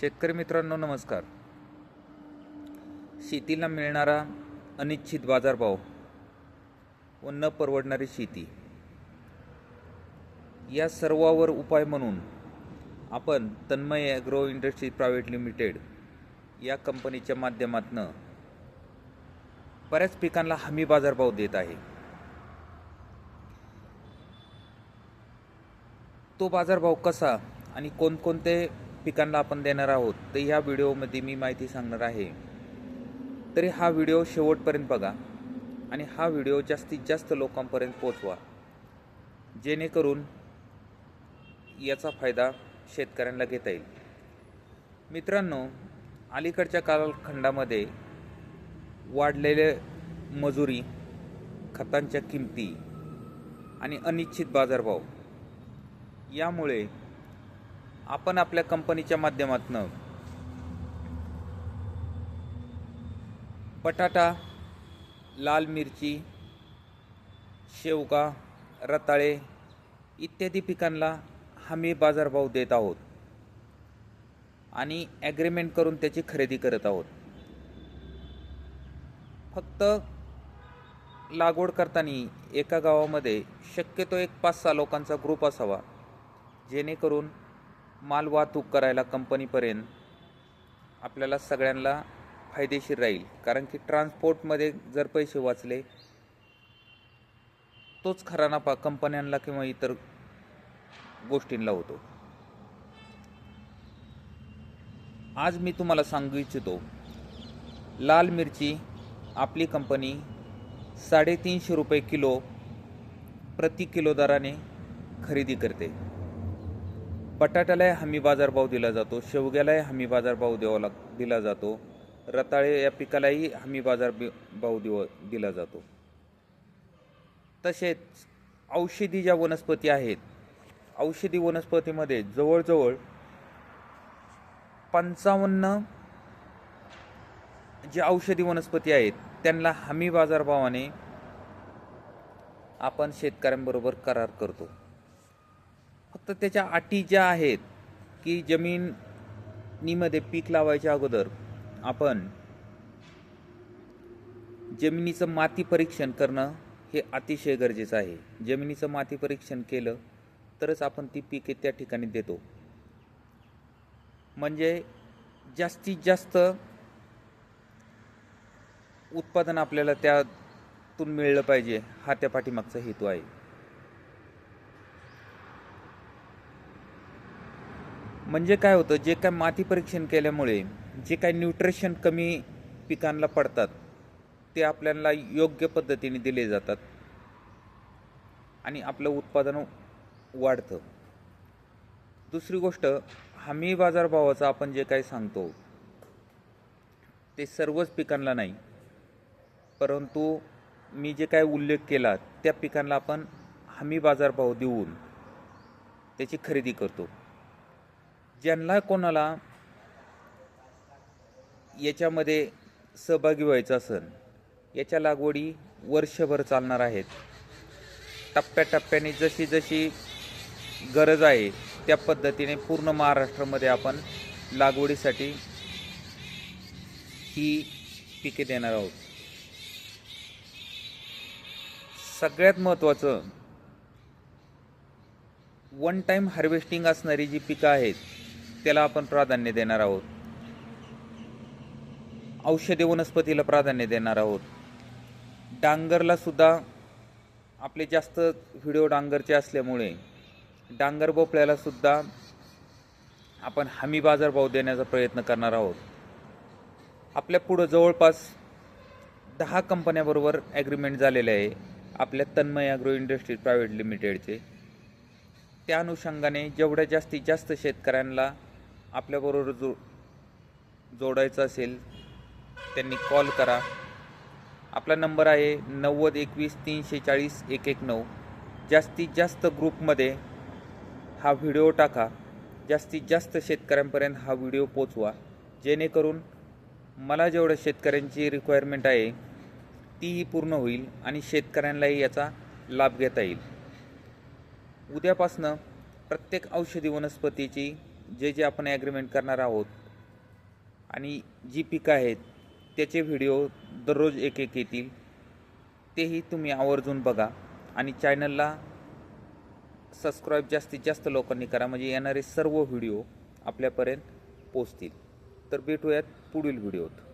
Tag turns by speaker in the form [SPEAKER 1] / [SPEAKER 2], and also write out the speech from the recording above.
[SPEAKER 1] शेतकरी मित्रांनो नमस्कार. शेतीला मिळणारा अनिश्चित बाजारभाव व न परवडणारी शेती या सर्वावर उपाय म्हणून आपण Tanmay agro industry private limited या कंपनीच्या माध्यमातून बऱ्याच पिकांना हमी बाजारभाव देत आहे. तो बाजारभाव कसा आणि कोणकोणते पिकांना आपण देणार आहोत तर ह्या व्हिडिओमध्ये मी माहिती सांगणार आहे. तरी हा व्हिडिओ शेवटपर्यंत बघा आणि हा व्हिडिओ जास्तीत जास्त लोकांपर्यंत पोचवा जेणेकरून याचा फायदा शेतकऱ्यांना घेता येईल. मित्रांनो अलीकडच्या कालखंडामध्ये वाढलेले मजुरी खतांच्या किमती आणि अनिश्चित बाजारभाव यामुळे आपण आपल्या कंपनीच्या माध्यमातून. बटाटा लाल मिरची शेवगा रताळे इत्यादी पिकांना हमी बाजारभाव देत आहोत. आणि ॲग्रीमेंट करून त्याची खरेदी करत आहोत. फक्त लागवड करताना एका गावामध्ये शक्यतो एक पाच सहा लोकांचा ग्रुप असावा. जेणेकरून माल वाहतूक करायला कंपनीपर्यंत आपल्याला सगळ्यांना फायदेशीर राहील. कारण की ट्रान्सपोर्टमध्ये जर पैसे वाचले तोच खरा नफा कंपन्यांना किंवा इतर गोष्टींना होतो. आज मी तुम्हाला सांगू इच्छितो लाल मिरची आपली कंपनी साडेतीनशे रुपये किलो प्रति किलो दराने खरेदी करते. बटाट्यालाही हमी बाजारभाव दिला जातो शेवग्यालाही हमी बाजारभाव द्यावा लाग दिला जातो रताळे या पिकालाही हमी बाजार भाव दिव दिला जातो. तसेच औषधी ज्या वनस्पती आहेत औषधी वनस्पतीमध्ये जवळजवळ पंचावन्न जे औषधी वनस्पती आहेत त्यांना हमी बाजारभावाने आपण शेतकऱ्यांबरोबर करार करतो. फक्त त्याच्या अटी ज्या आहेत की जमिनीमध्ये पीक लावायच्या अगोदर आपण जमिनीचं माती परीक्षण करणं हे अतिशय गरजेचं आहे. जमिनीचं माती परीक्षण केलं तरच आपण ती पिके त्या ठिकाणी देतो. म्हणजे जास्तीत जास्त उत्पादन आपल्याला त्यातून मिळलं पाहिजे हा त्या पाठीमागचा हेतू आहे. म्हणजे काय होतं जे काय माती परीक्षण केल्यामुळे जे काय न्यूट्रिशन कमी पिकांना पडतात ते आपल्याला योग्य पद्धतीने दिले जातात आणि आपलं उत्पादन वाढतं. दुसरी गोष्ट हमी बाजारभावाचं आपण जे काही सांगतो ते सर्वच पिकांना नाही परंतु मी जे काय उल्लेख केला त्या पिकांना आपण हमी बाजारभाव देऊन त्याची खरेदी करतो. ज्यांना कोणाला याच्यामध्ये सहभागी व्हायचं असेल याच्या लागवडी वर्षभर चालणार आहेत. टप्प्याटप्प्याने जशी जशी गरज आहे त्या पद्धतीने पूर्ण महाराष्ट्रामध्ये आपण लागवडीसाठी ही पिके देणार आहोत. सगळ्यात महत्त्वाचं वन टाईम हार्वेस्टिंग असणारी जी पिकं आहेत त्याला आपण प्राधान्य देणार आहोत. औषधी वनस्पतीला प्राधान्य देणार आहोत. डांगरला सुद्धा आपले जास्त व्हिडिओ डांगरचे असल्यामुळे डांगर भोपळ्याला सुद्धा आपण हमी बाजारभाव देण्याचा प्रयत्न करणार आहोत. आपल्या पुढं जवळपास दहा कंपन्याबरोबर ॲग्रीमेंट झालेले आहे आपल्या तन्मय ॲग्रो इंडस्ट्रीज प्रायव्हेट लिमिटेडचे त्या अनुषंगाने जेवढ्या जास्तीत जास्त शेतकऱ्यांना आपल्याबरोबर जो जोडायचं असेल त्यांनी कॉल करा. आपला नंबर आहे नव्वद एकवीस तीनशे चाळीस एक एक नऊ. जास्तीत जास्त ग्रुपमध्ये हा व्हिडिओ टाका. जास्तीत जास्त शेतकऱ्यांपर्यंत हा व्हिडिओ पोचवा. जेणेकरून मला जेवढं शेतकऱ्यांची रिक्वायरमेंट आहे तीही पूर्ण होईल आणि शेतकऱ्यांनाही याचा लाभ घेता येईल. उद्यापासनं प्रत्येक औषधी वनस्पतीची जे जे आपण ॲग्रीमेंट करणार आहोत आणि जी पिकं आहेत त्याचे व्हिडिओ दररोज एक एक येतील तेही तुम्ही आवर्जून बघा आणि चॅनलला सबस्क्राईब जास्तीत जास्त लोकांनी करा म्हणजे येणारे सर्व व्हिडिओ आपल्यापर्यंत पोचतील तर भेटूयात पुढील व्हिडिओत